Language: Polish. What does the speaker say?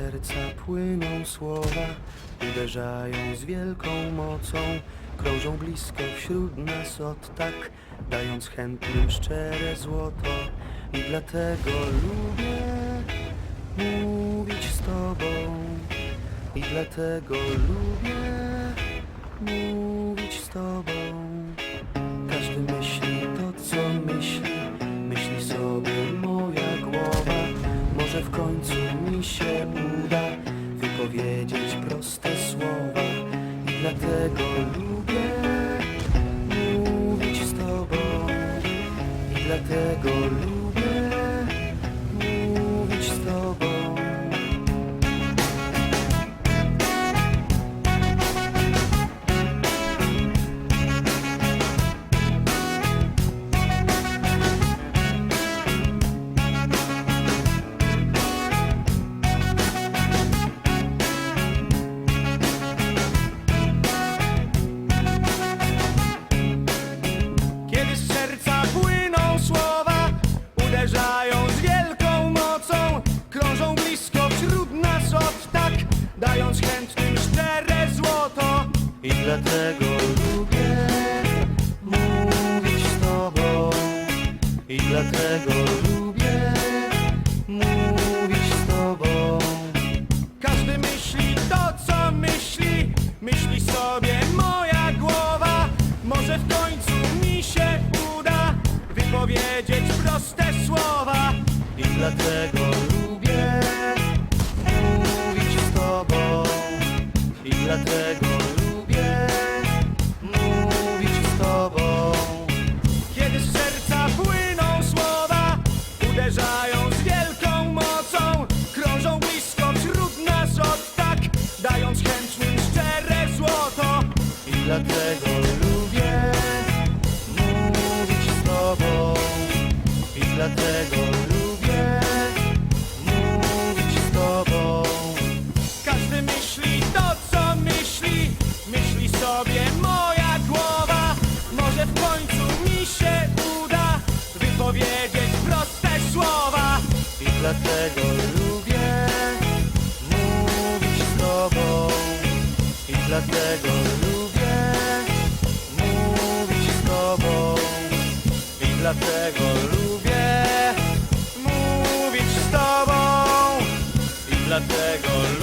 Serca płyną słowa, uderzają z wielką mocą, krążą blisko wśród nas od tak, dając chętnym szczere złoto. I dlatego lubię mówić z tobą. I dlatego lubię mówić z tobą. Wypowiedzieć proste słowa. I dlatego lubię mówić z tobą. I dlatego lubię dlatego lubię mówić z tobą. I dlatego lubię mówić z tobą. Każdy myśli to, co myśli, myśli sobie moja głowa. Może w końcu mi się uda wypowiedzieć proste słowa. I dlatego dlatego lubię mówić z tobą. I dlatego lubię mówić z tobą. Każdy myśli to, co myśli, myśli sobie moja głowa. Może w końcu mi się uda wypowiedzieć proste słowa. I dlatego lubię mówić z tobą. I dlatego dlatego lubię mówić z tobą. I dlatego lubię